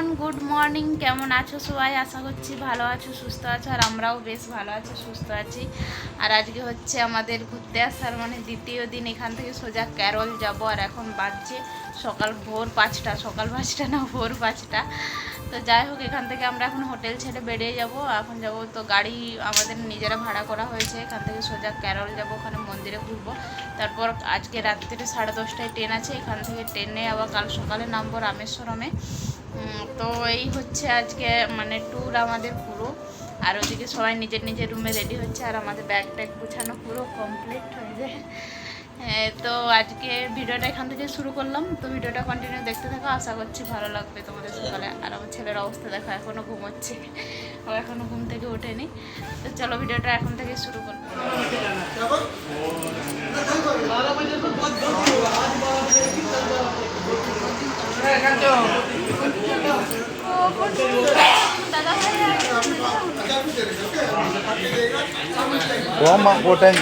Everyone good morning কেমন আছো সবাই? আশা করছি ভালো আছো, সুস্থ আছো, আর আমরাও বেশ ভালো আছি, সুস্থ আছি। আর আজকে হচ্ছে আমাদের ঘুরতে আসার মানে দ্বিতীয় দিন, এখান থেকে সোজা ক্যারল যাব, আর এখন বাজছে সকাল ভোর পাঁচটা, সকাল পাঁচটা না ভোর পাঁচটা। তো যাই হোক, এখান থেকে আমরা এখন হোটেল ছেড়ে বেরিয়ে যাব। এখন যাব তো গাড়ি আমাদের নিজেরা ভাড়া করা হয়েছে, এখান থেকে সোজা ক্যারল যাব, ওখানে মন্দিরে ঘুরবো। তারপর আজকে রাত্রিরে সাড়ে দশটায় ট্রেন আছে, এখান থেকে ট্রেনে আবার কাল সকালে নামবো রামেশ্বরমে। তো এই হচ্ছে আজকে মানে ট্যুর আমাদের পুরো। আর ওদিকে সবাই নিজের নিজের রুমে রেডি হচ্ছে আর আমাদের ব্যাগ ট্যাগ গুছানো পুরো কমপ্লিট হয়ে যায়। হ্যাঁ, তো আজকে ভিডিওটা এখান থেকে শুরু করলাম। তো ভিডিওটা কন্টিনিউ দেখতে থাকো আশা করছি ভালো লাগবে তোমাদের সকালে। আর আমার ছেলের অবস্থা দেখো এখনও ঘুমোচ্ছে। ও এখনও ঘুম থেকে ওঠেনি। তো চলো ভিডিওটা এখন থেকে শুরু দাদা போமா போட்டேன்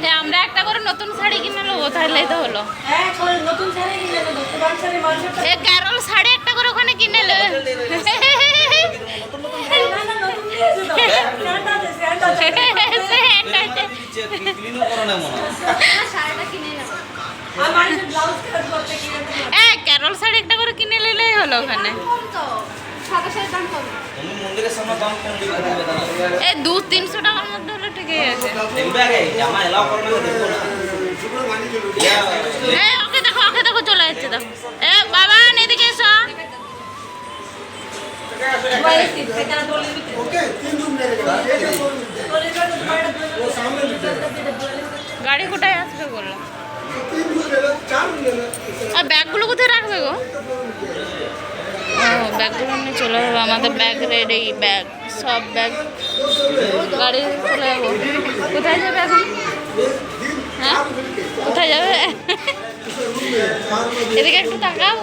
হ্যাঁ আমরা একটা করে নতুন শাড়ি কিনে নেব তাহলে তো হলো। কারণ শাড়ি একটা করে ওখানে কিনে হ্যাঁ, হ্যাঁ, হ্যাঁ। নেবে এ ক্যারল শাড়ি একটা করে কিনে নিলেই হলো ওখানে। মন্দিরের সামনে দাম কম দিবে এই দু তিনশো টাকার মধ্যে হলে ঠিকই আছে ওকে দেখো ওকে দেখো চলে যাচ্ছে দেখো। এ বাবা এদিকে এসো। আর ব্যাগগুলো কোথায় রাখবে গো? ও, ব্যাগগুলো নিয়ে চলে যাব, আমাদের ব্যাগ রেডি ব্যাগ, সব ব্যাগ গাড়ি চলে যাব। কোথায় যাবে এখন? হ্যাঁ? কোথায় যাবে? এদিকে একটু তাকাও।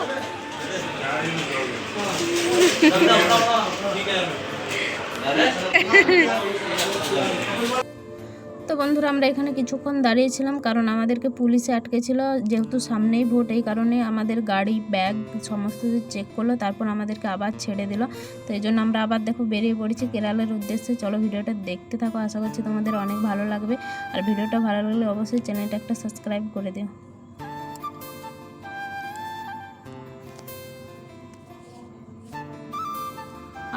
তো বন্ধুরা, আমরা এখানে কিছুক্ষণ দাঁড়িয়েছিলাম কারণ আমাদেরকে পুলিশে আটকেছিল। যেহেতু সামনেই ভোট, এই কারণে আমাদের গাড়ি, ব্যাগ সমস্ত কিছু চেক করল, তারপর আমাদেরকে আবার ছেড়ে দিল। তো এই জন্য আমরা আবার দেখো বেরিয়ে পড়েছি কেরালের উদ্দেশ্যে। চলো ভিডিওটা দেখতে থাকো, আশা করছি তোমাদের অনেক ভালো লাগবে। আর ভিডিওটা ভালো লাগলে অবশ্যই চ্যানেলটা একটা সাবস্ক্রাইব করে দিও।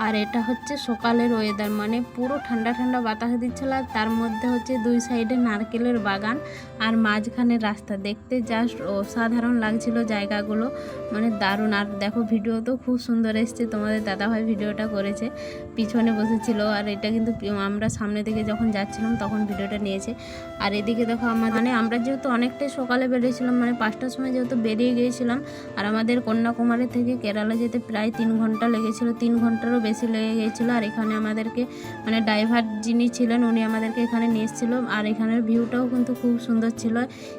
আর এটা হচ্ছে সকালের ওয়েদার মানে পুরো ঠান্ডা ঠান্ডা বাতাস দিচ্ছিল আর তার মধ্যে হচ্ছে দুই সাইডে নারকেলের বাগান আর মাঝখানে রাস্তা। দেখতে জাস্ট অসাধারণ লাগছিল জায়গাগুলো মানে দারুণ। আর দেখো ভিডিও তো খুব সুন্দর এসছে, তোমাদের দাদাভাই ভিডিওটা করেছে, পিছনে বসেছিল। আর এটা কিন্তু আমরা সামনে থেকে যখন যাচ্ছিলাম তখন ভিডিওটা নিয়েছে। আর এদিকে দেখো আমার মানে আমরা যেহেতু অনেকটাই সকালে বেরিয়েছিলাম মানে পাঁচটার সময় যেহেতু বেরিয়ে গিয়েছিলাম, আর আমাদের কন্যাকুমারী থেকে কেরালা যেতে প্রায় তিন ঘণ্টা লেগেছিল, তিন ঘন্টারও বেশি লেগে গিয়েছিল আর এখানে আমাদেরকে মানে ড্রাইভার যিনি ছিলেন উনি আমাদেরকে এখানে নিয়ে এসেছিল। আর এখানের ভিউটাও কিন্তু খুব সুন্দর ছিল।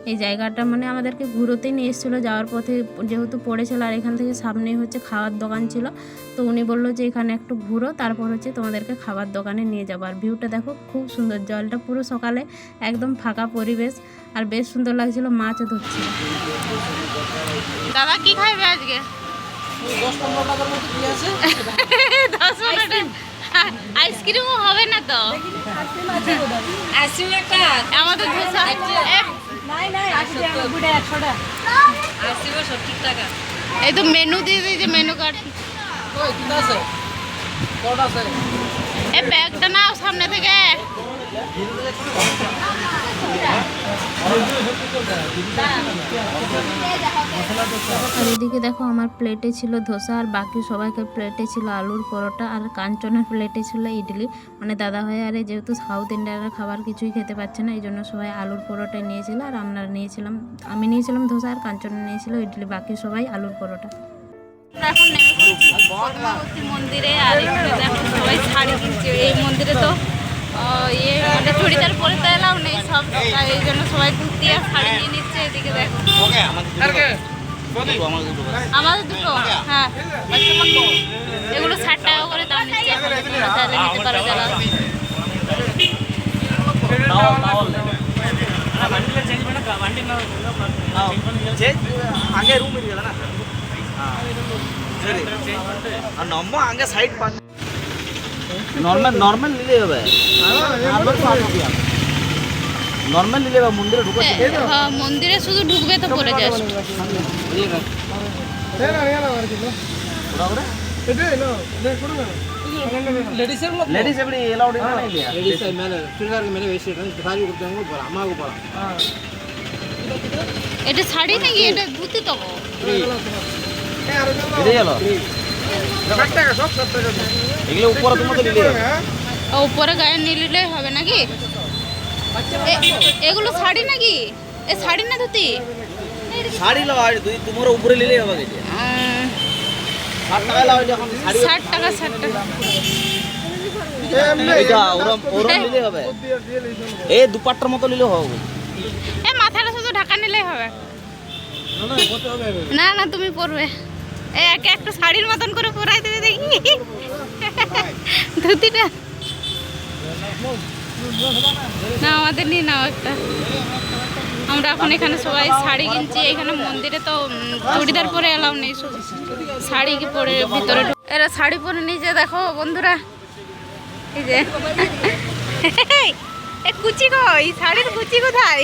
এই জায়গাটা মানে আমাদেরকে ঘুরোতেই নিয়ে এসেছিল, যাওয়ার পথে যেহেতু পড়েছিল আর এখান থেকে সামনেই হচ্ছে খাওয়ার দোকান ছিল। তো উনি বলল যে এখানে একটু ঘুরো, তারপর হচ্ছে তোমাদেরকে খাবার দোকানে নিয়ে যাব। আর ভিউটা দেখো, খুব সুন্দর, জলটা পুরো সকালে একদম ফাঁকা পরিবেশ আর বেশ সুন্দর লাগছিল, মাছও ধরছিল। দাদা, কি খাইবে আজকে? আইসক্রিমও হবে না তো? আমাদের এই তো মেনু দিয়ে দিয়েছে মেনু কার্ড ওই তিনটা আছে। কটা আছে? এ ব্যাগটা নাও সামনে থেকে। আর এদিকে দেখো আমার প্লেটে ছিল ধোসা, আর বাকি সবাইকে প্লেটে ছিল আলুর পরোটা, আর কাঞ্চনের প্লেটে ছিল ইডলি। মানে দাদা ভাই আরে যেহেতু সাউথ ইন্ডিয়ানের খাবার কিছুই খেতে পাচ্ছে না, এই জন্য সবাই আলুর পরোটা নিয়েছিল, আর আমরা নিয়েছিলাম, আমি নিয়েছিলাম ধোসা, আর কাঞ্চন নিয়েছিল ইডলি, বাকি সবাই আলুর পরোটা। এখন মন্দিরে, আর দেখো সবাই শাড়ি কিনছে। এই মন্দিরে তো ইয়ে মানে চুড়িদার পরে এলাম নেই সব এই জন্য সবাই আর নিচ্ছে এদিকে দেখো। আমাদের হ্যাঁ। ষাট টাকা করে নিচ্ছে নর্মাল নর্মাল নিলে হবে নর্মাল নিলে বা মন্দিরে ঢুকে হ্যাঁ মন্দিরে শুধু ঢুকবে তো পড়ে যাস லேடிஸ் எப்படி எல்லாம் இல்லையா லேடிஸ் மேலே சுடிதாருக்கு மேலே வேஸ்ட் சாரி கொடுத்தவங்க போகலாம் அம்மாவுக்கு போகலாம் এটা শাড়ি নাকি এটা ধুতি তো এটা গেল এগুলো উপরে তোমার তো নিলে হবে। উপরে গায়ে নিলে হবে নাকি? এগুলো শাড়ি নাকি? এ শাড়ি না ধুতি? শাড়ি লাও আর তুই তোমার উপরে নিলেই হবে আহ, ষাট টাকা লাও যখন শাড়ি ষাট টাকা ষাট টাকা। এটা ওরম ওরম নিলেই হবে। এই দুপাট্টার মতো নিলেও হবে। এ মাথাটা শুধু ঢাকা নিলেই হবে। না না তুমি পরবে। এ একে একটা শাড়ির মতন করে পরাই দেবে দেখি। ধুতিটা। না, আমাদের নিয়ে নাও একটা। আমরা এখন এখানে সবাই শাড়ি কিনছি, এখানে মন্দিরে তো চুড়িদার পরে এলাও নেই শাড়ি কি পরে ভিতরে এরা শাড়ি পরে নিচে, দেখো বন্ধুরা। এই যে। কুচি কই শাড়ির কুচি কোথায়?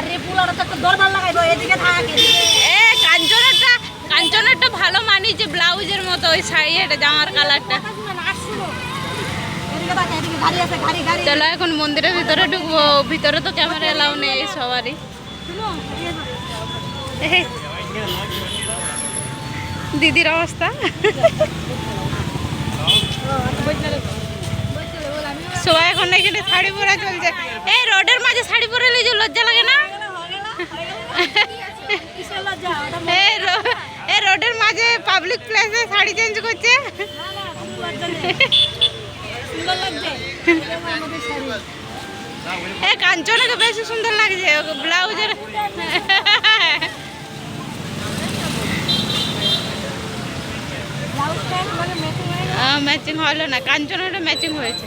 আরে পুলাটা তো দরবার লাগাইবো এদিকে থাক এ ভালো মানিয়েছে ব্লাউজের মতো ওই জামার কালারটা। চলো এখন মন্দিরের ভিতরে ঢুকবো। ভিতরে তো ক্যামেরা এলাও নেই সবারই। দিদির অবস্থা। সবাই এখন এখানে শাড়ি পরা চলছে। এই রোডের মাঝে শাড়ি পরে লিজু লজ্জা লাগে না? রোডের মাঝে পাবলিক প্লেসে শাড়ি চেঞ্জ করছে। এ কাঞ্চনাকে বেশি সুন্দর লাগছে ওকে ব্লাউজের ম্যাচিং হলো না কাঞ্চনাটা ম্যাচিং হয়েছে।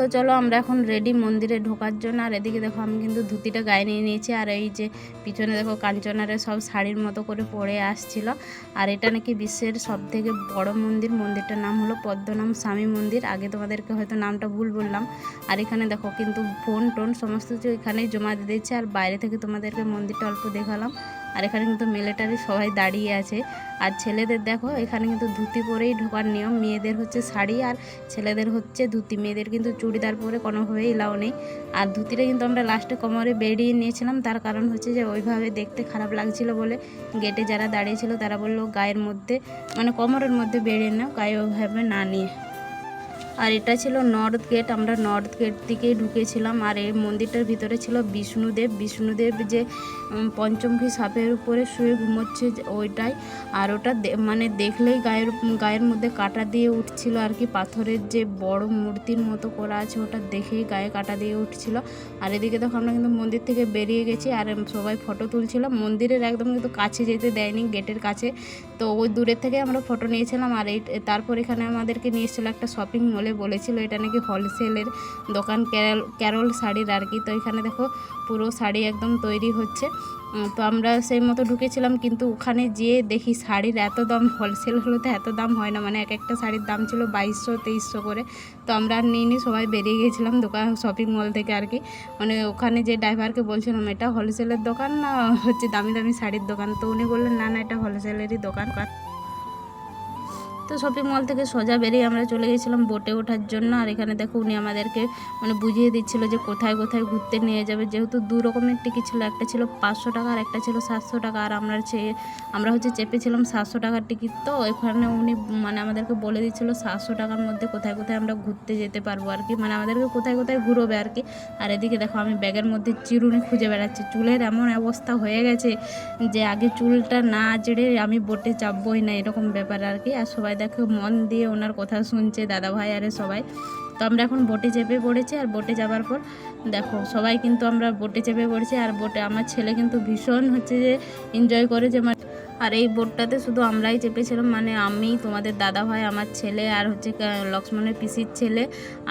তো চলো আমরা এখন রেডি মন্দিরে ঢোকার জন্য। আর এদিকে দেখো আমি কিন্তু ধুতিটা গায়ে নিয়ে নিয়েছি, আর এই যে পিছনে দেখো কাঞ্চনারে সব শাড়ির মতো করে পরে আসছিল। আর এটা নাকি বিশ্বের সব থেকে বড় মন্দির। মন্দিরটার নাম হলো পদ্মনাম স্বামী মন্দির। আগে তোমাদেরকে হয়তো নামটা ভুল বললাম। আর এখানে দেখো কিন্তু ফোন টোন সমস্ত কিছু এখানেই জমা দিয়ে দিচ্ছে আর বাইরে থেকে তোমাদেরকে মন্দিরটা অল্প দেখালাম। আর এখানে কিন্তু মিলিটারি সবাই দাঁড়িয়ে আছে। আর ছেলেদের দেখো, এখানে কিন্তু ধুতি পরেই ঢোকার নিয়ম। মেয়েদের হচ্ছে শাড়ি আর ছেলেদের হচ্ছে ধুতি। মেয়েদের কিন্তু চুড়িদার পরে কোনোভাবেই এলাও নেই। আর ধুতিটা কিন্তু আমরা লাস্টে কোমরে বেরিয়ে নিয়েছিলাম। তার কারণ হচ্ছে যে, ওইভাবে দেখতে খারাপ লাগছিল বলে গেটে যারা দাঁড়িয়েছিল তারা বলল গায়ের মধ্যে মানে কোমরের মধ্যে বেরিয়ে নাও, গায়ে ওইভাবে না নিয়ে। আর এটা ছিল নর্থ গেট, আমরা নর্থ গেট দিকেই ঢুকেছিলাম। আর এই মন্দিরটার ভিতরে ছিল বিষ্ণুদেব। বিষ্ণুদেব যে পঞ্চমুখী সাপের উপরে শুয়ে ঘুমোচ্ছে ওইটাই। আর ওটা মানে দেখলেই গায়ের গায়ের মধ্যে কাটা দিয়ে উঠছিল আর কি। পাথরের যে বড় মূর্তির মতো করা আছে, ওটা দেখেই গায়ে কাটা দিয়ে উঠছিল। আর এদিকে দেখো, আমরা কিন্তু মন্দির থেকে বেরিয়ে গেছি আর সবাই ফটো তুলছিল মন্দিরের একদম কিন্তু কাছে যেতে দেয়নি, গেটের কাছে। তো ওই দূরের থেকে আমরা ফটো নিয়েছিলাম। আর এই, তারপর এখানে আমাদেরকে নিয়ে এসেছিল একটা শপিং মলে। বলেছিল, এটা নাকি হোলসেলের দোকান, ক্যারল ক্যারল শাড়ির আর কি। তো এখানে দেখো পুরো শাড়ি একদম তৈরি হচ্ছে। তো আমরা সেই মতো ঢুকেছিলাম, কিন্তু ওখানে যেয়ে দেখি শাড়ির এত দাম হোলসেল হলে তো এত দাম হয় না। মানে এক একটা শাড়ির দাম ছিল বাইশশো, তেইশশো করে। তো আমরা আর নিইনি, সবাই বেরিয়ে গেছিলাম দোকান শপিং মল থেকে আর কি। মানে ওখানে যে ড্রাইভারকে বলছিলাম, এটা হোলসেলের দোকান না হচ্ছে দামি দামি শাড়ির দোকান? তো উনি বললেন, না না, এটা হোলসেলেরই দোকান। তো শপিং মল থেকে সোজা বেরিয়ে আমরা চলে গেছিলাম বোটে ওঠার জন্য। আর এখানে দেখো উনি আমাদেরকে মানে বুঝিয়ে দিচ্ছিল যে কোথায় কোথায় ঘুরতে নিয়ে যাবে। যেহেতু দু রকমের টিকিট ছিল, একটা ছিল পাঁচশো টাকা আর একটা ছিল সাতশো টাকা। আর আমরা চে- আমরা হচ্ছে চেপেছিলাম সাতশো টাকার টিকিট তো এখানে উনি মানে আমাদেরকে বলে দিচ্ছিল সাতশো টাকার মধ্যে কোথায় কোথায় আমরা ঘুরতে যেতে পারব আর কি। মানে আমাদেরকে কোথায় কোথায় ঘুরোবে আর কি। আর এদিকে দেখো আমি ব্যাগের মধ্যে চিরুনি খুঁজে বেড়াচ্ছি। চুলের এমন অবস্থা হয়ে গেছে যে আগে চুলটা না জেড়ে আমি বোটে চাপবই না, এরকম ব্যাপার আর কি। আর সবাই দেখো, মন দিয়ে ওনার কথা শুনছে দাদা ভাই আরে সবাই। তো আমরা এখন বোটে চেপে পড়েছি আর বোটে যাবার পর দেখো, সবাই কিন্তু আমরা বোটে চেপে পড়েছি আর বোটে আমার ছেলে কিন্তু ভীষণ হচ্ছে যে এনজয় করে যে মানে আর এই বোটটাতে শুধু আমরাই চেপেছিলাম মানে আমি, তোমাদের দাদা ভাই, আমার ছেলে আর হচ্ছে লক্ষ্মণের পিসির ছেলে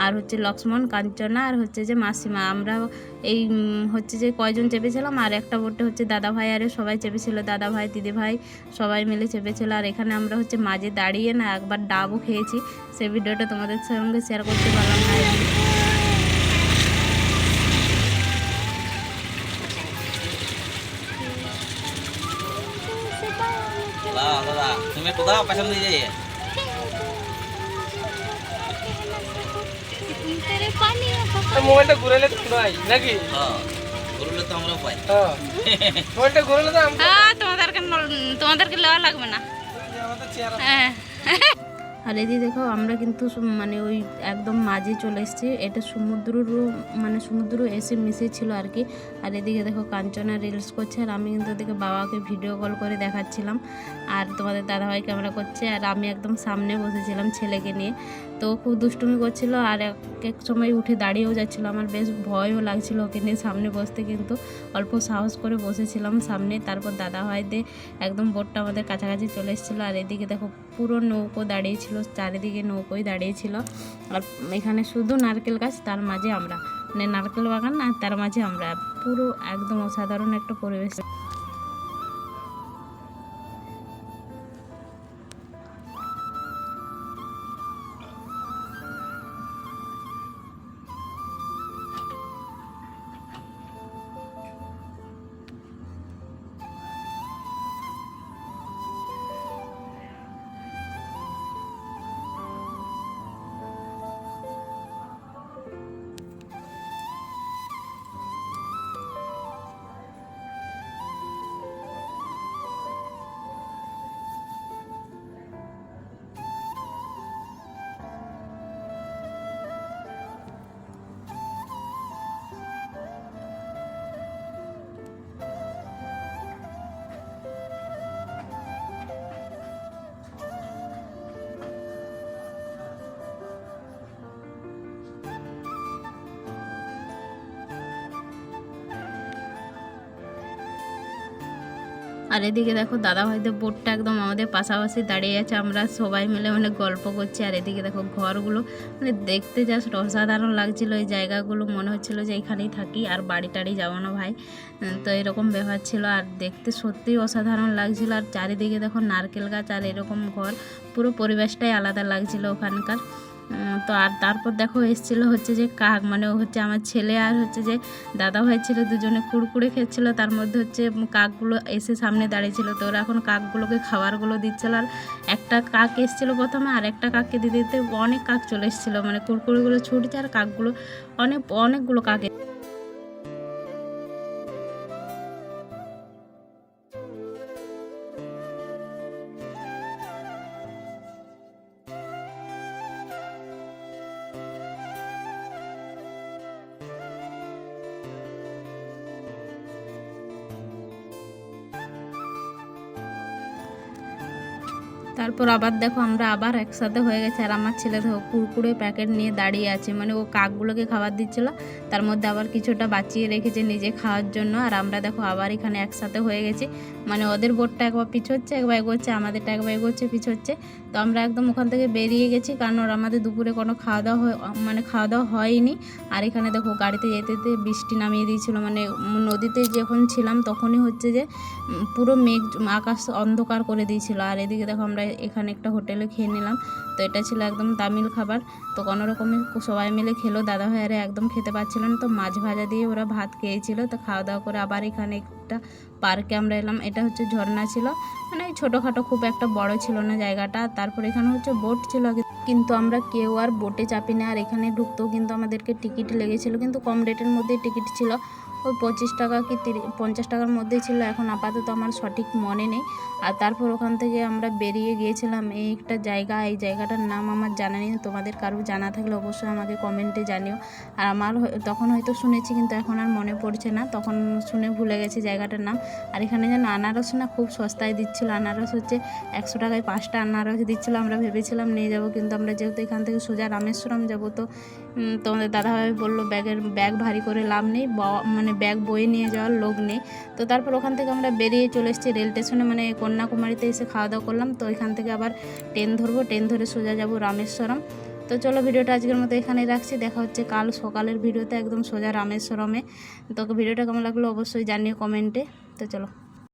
আর হচ্ছে লক্ষ্মণ, কাঞ্চনা আর হচ্ছে যে মাসিমা। আমরা এই হচ্ছে যে কয়জন চেপেছিলাম আর একটা বোটে হচ্ছে দাদা ভাই আরে সবাই চেপেছিল, দাদা ভাই, দিদি ভাই সবাই মিলে চেপেছিল। আর এখানে আমরা হচ্ছে মাঝে দাঁড়িয়ে না একবার ডাবও খেয়েছি। সেই ভিডিওটা তোমাদের সঙ্গে শেয়ার করতে পারলাম না। দাদা দাদা তুমি একটু পেছন দিয়ে যাই মোবাইলটা ঘুরাইলে তো নাই নাকি? হ্যাঁ করলে তো পাই। হ্যাঁ। মোবাইলটা ঘুরাইলে তো আমরা হ্যাঁ তোমাদেরকে তোমাদেরকে নেওয়া লাগবে না। হ্যাঁ। আর এদিকে দেখো, আমরা কিন্তু মানে ওই একদম মাঝে চলে এসেছি। এটা সমুদ্রেরও মানে সমুদ্র এসে মিশেছিল আর কি। আর এদিকে দেখো কাঞ্চনা রিলস করছে, আর আমি কিন্তু ওদিকে বাবাকে ভিডিও কল করে দেখাচ্ছিলাম। আর তোমাদের দাদাভাই ক্যামেরা করছে, আর আমি একদম সামনে বসেছিলাম ছেলেকে নিয়ে। তো খুব দুষ্টুমি করছিল, আর এক এক সময় উঠে দাঁড়িয়েও যাচ্ছিল। আমার বেশ ভয়ও লাগছিল ওকে নিয়ে সামনে বসতে কিন্তু। অল্প সাহস করে বসেছিলাম সামনে। তারপর দাদা ভাইদের একদম বোটটা আমাদের কাছাকাছি চলে এসেছিল। আর এদিকে দেখো পুরো নৌকো দাঁড়িয়েছিল, চারিদিকে নৌকোই দাঁড়িয়েছিল। আর এখানে শুধু নারকেল গাছ, তার মাঝে আমরা মানে নারকেল বাগান আর তার মাঝে আমরা, পুরো একদম অসাধারণ একটা পরিবেশ। আর এদিকে দেখো দাদা ভাইদের বোটটা একদম আমাদের পাশাপাশি দাঁড়িয়ে আছে। আমরা সবাই মিলে মানে গল্প করছি। আর এদিকে দেখো ঘরগুলো মানে দেখতে জাস্ট অসাধারণ লাগছিল। এই জায়গাগুলো মনে হচ্ছিল যে এখানেই থাকি আর বাড়ি টাড়ি যাব না ভাই। তো এরকম ব্যাপার ছিল। আর দেখতে সত্যিই অসাধারণ লাগছিল। আর চারিদিকে দেখো নারকেল গাছ আর এরকম ঘর। পুরো পরিবেশটাই আলাদা লাগছিল ওখানকার। তো আর তারপর দেখো এসেছিল হচ্ছে যে কাক মানে ও হচ্ছে আমার ছেলে আর হচ্ছে যে দাদা ভাই ছিল, দুজনে কুড়কুড়ে খেয়েছিল তার মধ্যে হচ্ছে কাকগুলো এসে সামনে দাঁড়িয়েছিল। তো ওরা এখন কাকগুলোকে খাবারগুলো দিচ্ছিল আর একটা কাক এসেছিল প্রথমে আর একটা কাককে দিতে দিতে অনেক কাক চলে এসেছিল মানে কুড়কুড়েগুলো ছুটছে আর কাকগুলো, অনেক, অনেকগুলো কাক তারপর আবার দেখো আমরা আবার একসাথে হয়ে গেছে। আর আমার ছেলে দেখো কুরকুরে প্যাকেট নিয়ে দাঁড়িয়ে আছে। মানে ও কাকগুলোকে খাবার দিচ্ছিল। তার মধ্যে আবার কিছুটা বাঁচিয়ে রেখেছে নিজে খাওয়ার জন্য। আর আমরা দেখো আবার এখানে একসাথে হয়ে গেছি। মানে ওদের বোটটা একবার পিছোচ্ছে, একবার এগোচ্ছে, আমাদেরটা একবার এগোচ্ছে, পিছোচ্ছে। তো আমরা একদম ওখান থেকে বেরিয়ে গেছি, কারণ ওর আমাদের দুপুরে কোনো খাওয়া দাওয়া মানে খাওয়া দাওয়া হয়নি। আর এখানে দেখো গাড়িতে যেতে যেতে বৃষ্টি নামিয়ে দিয়েছিল মানে নদীতে যখন ছিলাম তখনই হচ্ছে যে পুরো মেঘ আকাশ অন্ধকার করে দিয়েছিল। আর এদিকে দেখো আমরা এখানে একটা হোটেলে খেয়ে নিলাম। তো এটা ছিল একদম তামিল খাবার। তো কোনো রকমে সবাই মিলে খেলো, দাদা ভাইয়ারে একদম খেতে পারছিলেন তো মাছ ভাজা দিয়ে ওরা ভাত খেয়েছিল। তো খাওয়া দাওয়া করে আবার এখানে একটা পার্কে আমরা এলাম। এটা হচ্ছে ঝর্ণা ছিল। মানে ছোটোখাটো খুব একটা বড় ছিল না জায়গাটা। তারপর এখানে হচ্ছে বোট ছিল কিন্তু আমরা কেউ আর বোটে চাপি না আর এখানে ঢুকতেও কিন্তু আমাদেরকে টিকিট লেগেছিল। কিন্তু কম রেটের মধ্যেই টিকিট ছিল। ওই পঁচিশ টাকা কি পঞ্চাশ টাকার মধ্যেই ছিল, এখন আপাতত আমার সঠিক মনে নেই। আর তারপর ওখান থেকে আমরা বেরিয়ে গিয়েছিলাম, এই একটা জায়গা, এই জায়গাটার নাম আমার জানা নেই, তোমাদের কারও জানা থাকলে অবশ্যই আমাকে কমেন্টে জানিও। আর আমার তখন হয়তো শুনেছি, কিন্তু এখন আর মনে পড়ছে না, তখন শুনে ভুলে গেছি জায়গাটার নাম। আর এখানে যেন আনারস না খুব সস্তায় দিচ্ছিল, আনারস হচ্ছে একশো টাকায় পাঁচটা আনারস দিচ্ছিল, আমরা ভেবেছিলাম নিয়ে যাব, কিন্তু আমরা যেহেতু এখান থেকে সোজা রামেশ্বরম যাব, তো তোমাদের দাদাভাই বলল, ব্যাগের, ব্যাগ ভারী করে লাভ নেই মানে মানে ব্যাগ বয়ে নিয়ে যাওয়ার লোক নেই। তো তারপর ওখান থেকে আমরা বেরিয়ে চলে এসেছি রেল স্টেশনে। মানে কন্যাকুমারীতে এসে খাওয়া দাওয়া করলাম। তো ওইখান থেকে আবার ট্রেন ধরবো। ট্রেন ধরে সোজা যাব রামেশ্বরম। তো চলো ভিডিওটা আজকের মতো এখানেই রাখছি। দেখা হচ্ছে কাল সকালের ভিডিওতে একদম সোজা রামেশ্বরমে। তো ভিডিওটা কেমন লাগল অবশ্যই জানিও কমেন্টে। তো চলো।